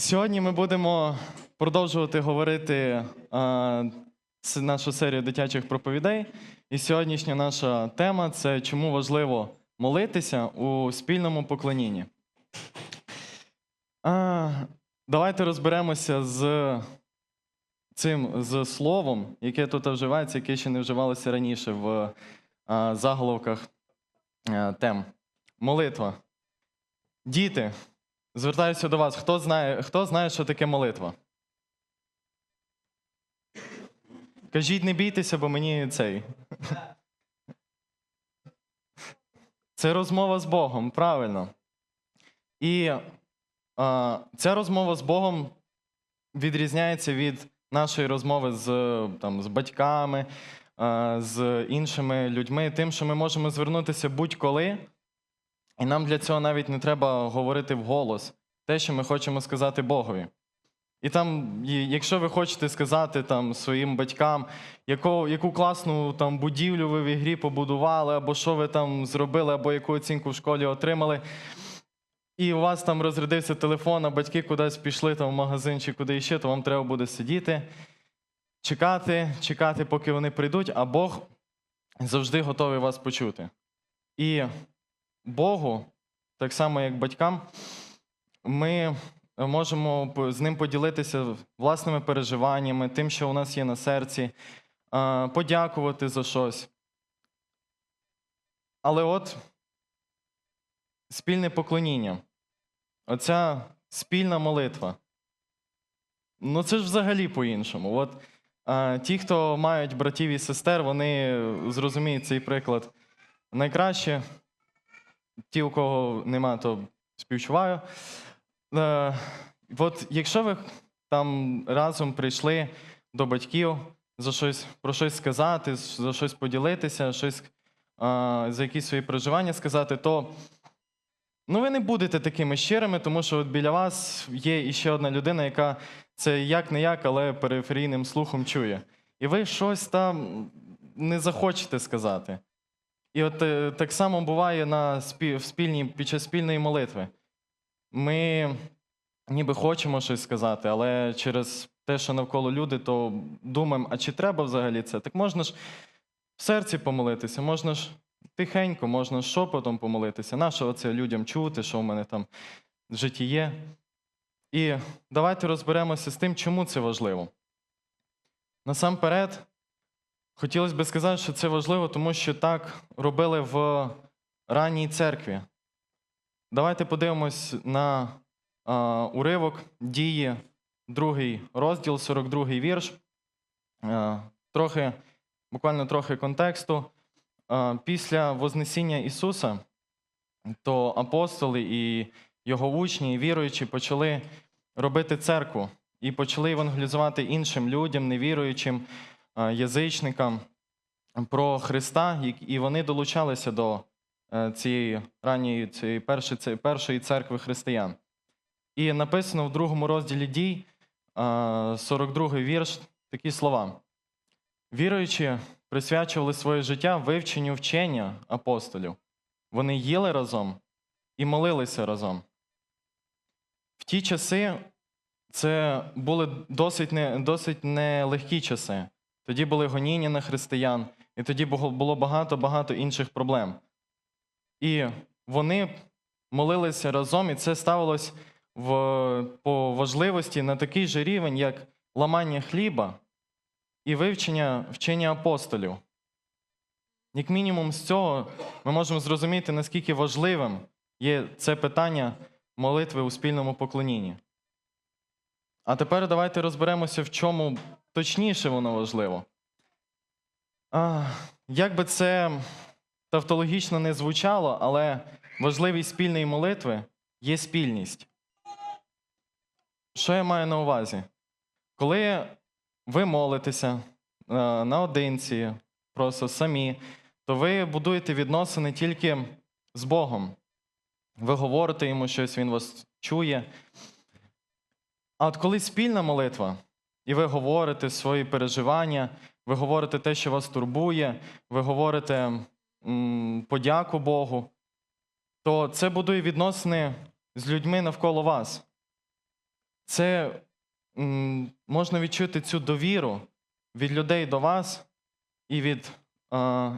Сьогодні ми будемо продовжувати говорити а, нашу серію дитячих проповідей. І сьогоднішня наша тема це чому важливо молитися у спільному поклонінні. А, давайте розберемося з цим з словом, яке тут вживається, яке ще не вживалося раніше в а, заголовках а, тем. Молитва. Діти, звертаюся до вас. Хто знає, хто знає, що таке молитва? Кажіть, не бійтеся, бо мені цей. Це розмова з Богом, правильно. І а, ця розмова з Богом відрізняється від нашої розмови з, там, з батьками, а, з іншими людьми, тим, що ми можемо звернутися будь-коли. І нам для цього навіть не треба говорити вголос те, що ми хочемо сказати Богові. І там, якщо ви хочете сказати там, своїм батькам, яку, яку класну там, будівлю ви в ігрі побудували, або що ви там зробили, або яку оцінку в школі отримали, і у вас там розрядився телефон, а батьки кудись пішли там, в магазин чи куди іще, то вам треба буде сидіти, чекати, чекати, поки вони прийдуть, а Бог завжди готовий вас почути. І Богу, так само як батькам, ми можемо з ним поділитися власними переживаннями, тим, що у нас є на серці, подякувати за щось. Але от спільне поклоніння, оця спільна молитва. Ну, це ж взагалі по-іншому. От а, ті, хто мають братів і сестер, вони зрозуміють цей приклад найкраще. Ті, у кого нема, то співчуваю. Е, от якщо ви там разом прийшли до батьків за щось, про щось сказати, за щось поділитися, щось, а, за якісь свої переживання сказати, то ну, ви не будете такими щирими, тому що от біля вас є іще одна людина, яка це як не як, але периферійним слухом чує. І ви щось там не захочете сказати. І от е, так само буває на спі- в спільній, під час спільної молитви. Ми ніби хочемо щось сказати, але через те, що навколо люди, то думаємо, а чи треба взагалі це? Так можна ж в серці помолитися, можна ж тихенько, можна ж шепотом помолитися. Нащо оце людям чути, що в мене там в житті є? І давайте розберемося з тим, чому це важливо. Насамперед, хотілося б сказати, що це важливо, тому що так робили в ранній церкві. Давайте подивимось на а, уривок дії, другий розділ, 42 вірш. А, трохи, буквально трохи контексту. А, після Вознесіння Ісуса, то апостоли і його учні, і віруючі почали робити церкву і почали евангелізувати іншим людям, невіруючим, язичникам про Христа, і- вони долучалися до е, цієї ранньої цієї першої, першої церкви християн. І написано в другому розділі дій, а, 42 вірш, такі слова. Віруючі присвячували своє життя вивченню вчення апостолів. Вони їли разом і молилися разом. В ті часи це були досить, не, досить нелегкі часи. Тоді були гоніння на християн, і тоді було багато-багато інших проблем. І вони молилися разом, і це ставилось в, по важливості на такий же рівень, як ламання хліба і вивчення вчення апостолів. Як мінімум з цього ми можемо зрозуміти, наскільки важливим є це питання молитви у спільному поклонінні. А тепер давайте розберемося, в чому точніше воно важливо. А, як би це тавтологічно не звучало, але важливість спільної молитви є спільність. Що я маю на увазі? Коли ви молитеся е, наодинці, просто самі, то ви будуєте відносини тільки з Богом. Ви говорите йому щось, він вас чує. А от коли спільна молитва, і ви говорите свої переживання, ви говорите те, що вас турбує, ви говорите подяку Богу, то це будує відносини з людьми навколо вас. це можна відчути цю довіру від людей до вас і від,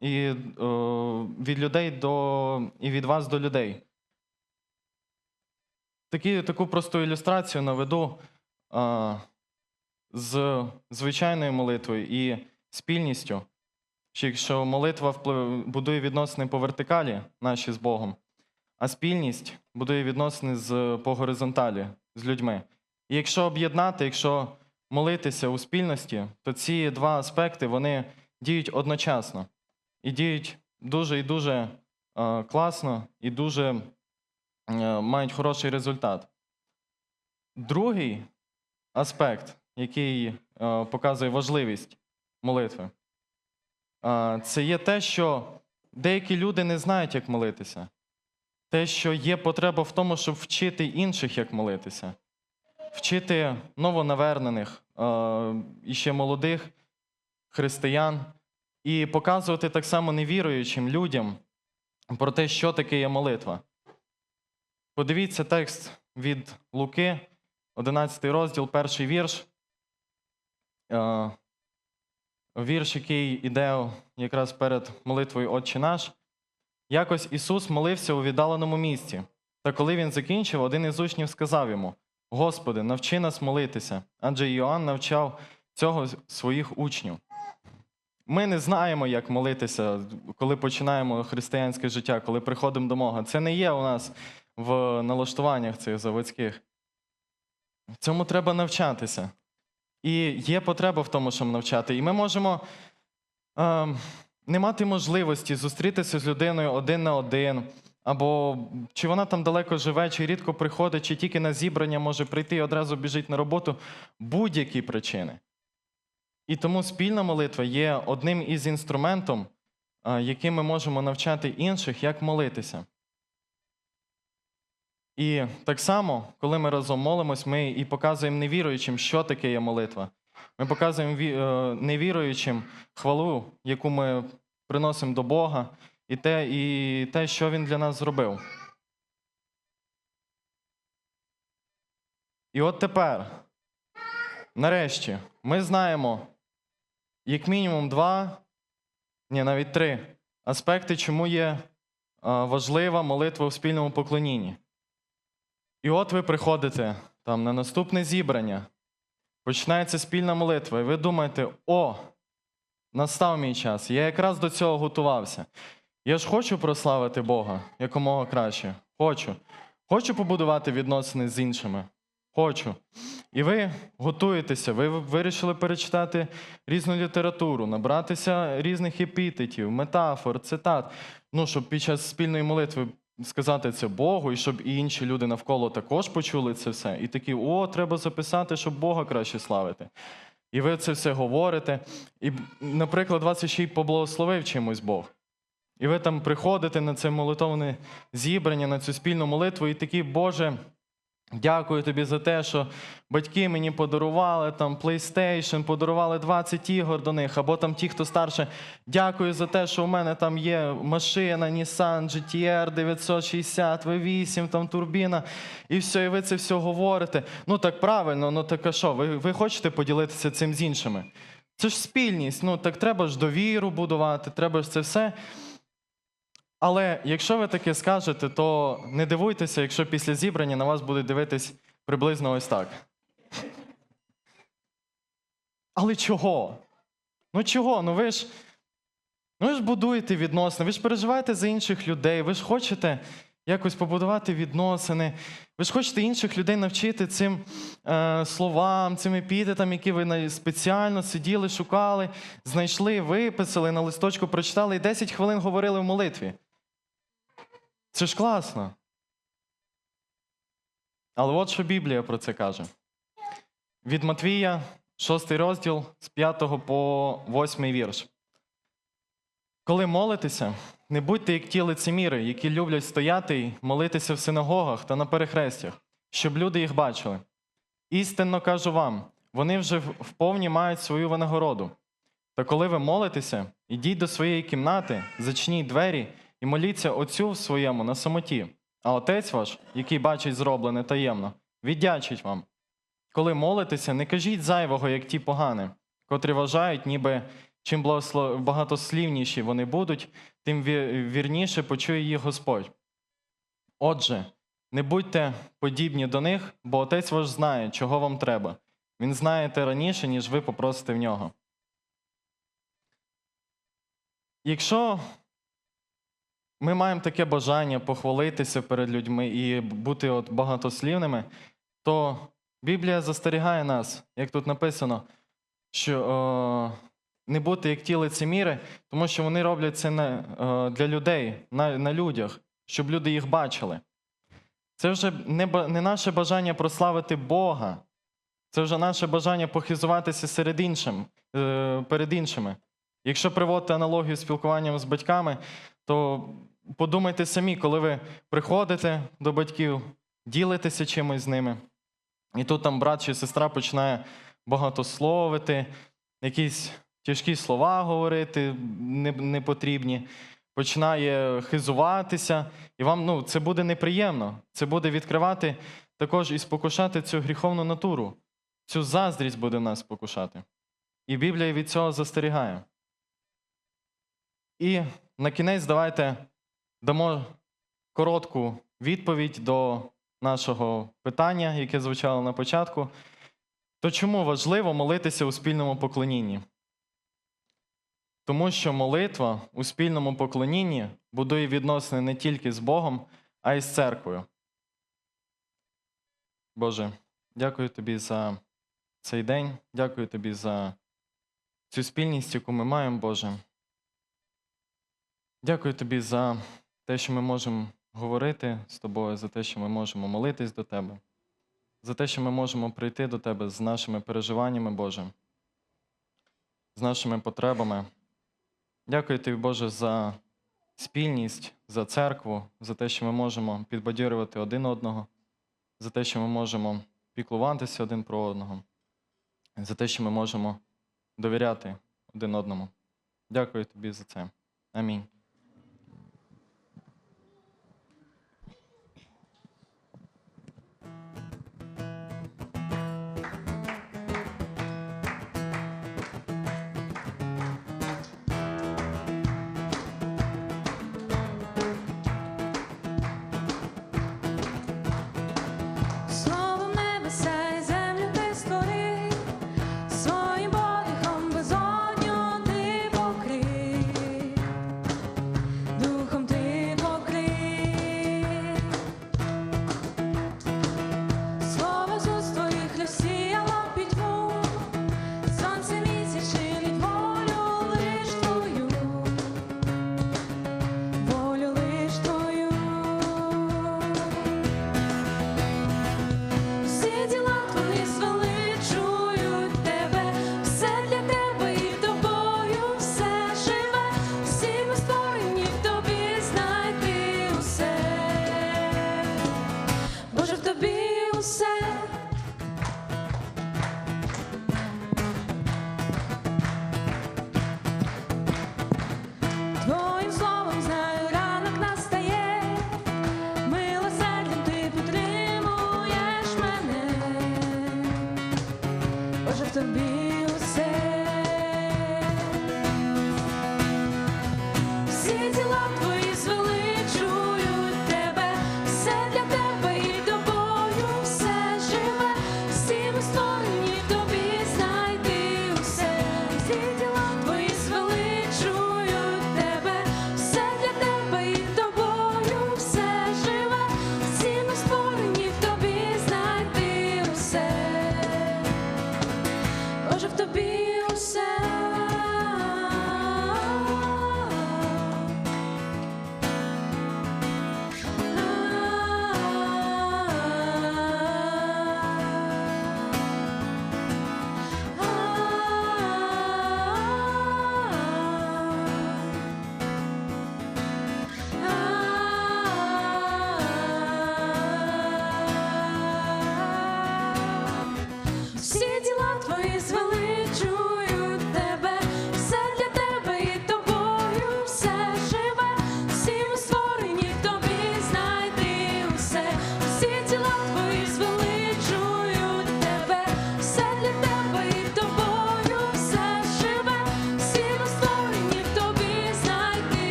і, від людей до, і від вас до людей. Такі, таку просту ілюстрацію наведу з звичайною молитвою і спільністю. Що якщо молитва вплив- будує відносини по вертикалі наші з Богом, а спільність будує відносини з, по горизонталі з людьми. І якщо об'єднати, якщо молитися у спільності, то ці два аспекти вони діють одночасно і діють дуже і дуже е, класно і дуже е, мають хороший результат. Другий аспект, який е, показує важливість молитви, це є те, що деякі люди не знають, як молитися. Те, що є потреба в тому, щоб вчити інших, як молитися, вчити новонавернених е, і ще молодих християн, і показувати так само невіруючим людям про те, що таке є молитва. Подивіться текст від Луки, 11 розділ, перший вірш. Е, Вірш, який іде якраз перед молитвою Отче наш. Якось Ісус молився у віддаленому місці. Та коли він закінчив, один із учнів сказав йому: Господи, навчи нас молитися, адже Іоанн навчав цього своїх учнів. Ми не знаємо, як молитися, коли починаємо християнське життя, коли приходимо до Бога. Це не є у нас в налаштуваннях цих заводських. Цьому треба навчатися. І є потреба в тому, щоб навчати. І ми можемо е, не мати можливості зустрітися з людиною один на один, або чи вона там далеко живе, чи рідко приходить, чи тільки на зібрання може прийти і одразу біжить на роботу. Будь-які причини. І тому спільна молитва є одним із інструментів, е, яким ми можемо навчати інших, як молитися. І так само, коли ми разом молимось, ми і показуємо невіруючим, що таке є молитва. Ми показуємо е, невіруючим хвалу, яку ми приносимо до Бога, і те, і те, що Він для нас зробив. І от тепер, нарешті, ми знаємо як мінімум два, ні, навіть три аспекти, чому є е, важлива молитва у спільному поклонінні. І от ви приходите там на наступне зібрання, починається спільна молитва, і ви думаєте, о, настав мій час, я якраз до цього готувався. Я ж хочу прославити Бога якомога краще. Хочу. Хочу побудувати відносини з іншими. Хочу. І ви готуєтеся, ви вирішили перечитати різну літературу, набратися різних епітетів, метафор, цитат. Ну, щоб під час спільної молитви сказати це Богу, і щоб і інші люди навколо також почули це все. І такі, о, треба записати, щоб Бога краще славити. І ви це все говорите. І, наприклад, вас ще й поблагословив чимось Бог. І ви там приходите на це молитовне зібрання, на цю спільну молитву, і такі, Боже, дякую тобі за те, що батьки мені подарували там PlayStation, подарували 20 ігор до них, або там ті, хто старше, дякую за те, що у мене там є машина Nissan GTR 960, V8, там турбіна, і все, і ви це все говорите. Ну так правильно, ну так а що, ви, ви хочете поділитися цим з іншими? Це ж спільність, ну так треба ж довіру будувати, треба ж це все. Але якщо ви таке скажете, то не дивуйтеся, якщо після зібрання на вас будуть дивитись приблизно ось так. Але чого? Ну чого? Ну ви ж, ну ви ж будуєте відносини, ви ж переживаєте за інших людей, ви ж хочете якось побудувати відносини, ви ж хочете інших людей навчити цим е, словам, цим епітетам, які ви спеціально сиділи, шукали, знайшли, виписали, на листочку прочитали і 10 хвилин говорили в молитві. Це ж класно. Але от що Біблія про це каже. Від Матвія, 6 розділ з 5 по 8 вірш. Коли молитеся, не будьте як ті лицеміри, які люблять стояти й молитися в синагогах та на перехрестях, щоб люди їх бачили. Істинно кажу вам, вони вже вповні мають свою винагороду. Та коли ви молитеся, ідіть до своєї кімнати, зачніть двері і моліться Отцю в своєму на самоті, а Отець ваш, який бачить зроблене таємно, віддячить вам. коли молитеся, не кажіть зайвого, як ті погані, котрі вважають, ніби чим багатослівніші вони будуть, тим вірніше почує їх Господь. Отже, не будьте подібні до них, бо Отець ваш знає, чого вам треба. Він знає те раніше, ніж ви попросите в нього. Якщо ми маємо таке бажання похвалитися перед людьми і бути от багатослівними, то Біблія застерігає нас, як тут написано, що е, не бути як ті лицеміри, тому що вони роблять це на, е, для людей, на, на людях, щоб люди їх бачили. Це вже не, не наше бажання прославити Бога, це вже наше бажання похизуватися серед іншим, е, перед іншими. Якщо приводити аналогію спілкуванням з батьками, то подумайте самі, коли ви приходите до батьків, ділитеся чимось з ними, і тут там брат чи сестра починає багатословити, якісь тяжкі слова говорити не- непотрібні, починає хизуватися, і вам ну, це буде неприємно. Це буде відкривати також і спокушати цю гріховну натуру. Цю заздрість буде нас спокушати. І Біблія від цього застерігає. І на кінець давайте дамо коротку відповідь до нашого питання, яке звучало на початку. То чому важливо молитися у спільному поклонінні? Тому що молитва у спільному поклонінні будує відносини не тільки з Богом, а й з церквою. Боже, дякую тобі за цей день. Дякую тобі за цю спільність, яку ми маємо, Боже. Дякую тобі за те, що ми можемо говорити з тобою, за те, що ми можемо молитись до тебе, за те, що ми можемо прийти до тебе з нашими переживаннями, Боже, з нашими потребами. Дякую тобі, Боже, за спільність, за церкву, за те, що ми можемо підбадьорювати один одного, за те, що ми можемо піклуватися один про одного, за те, що ми можемо довіряти один одному. Дякую тобі за це. Амінь.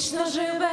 Вічно живе,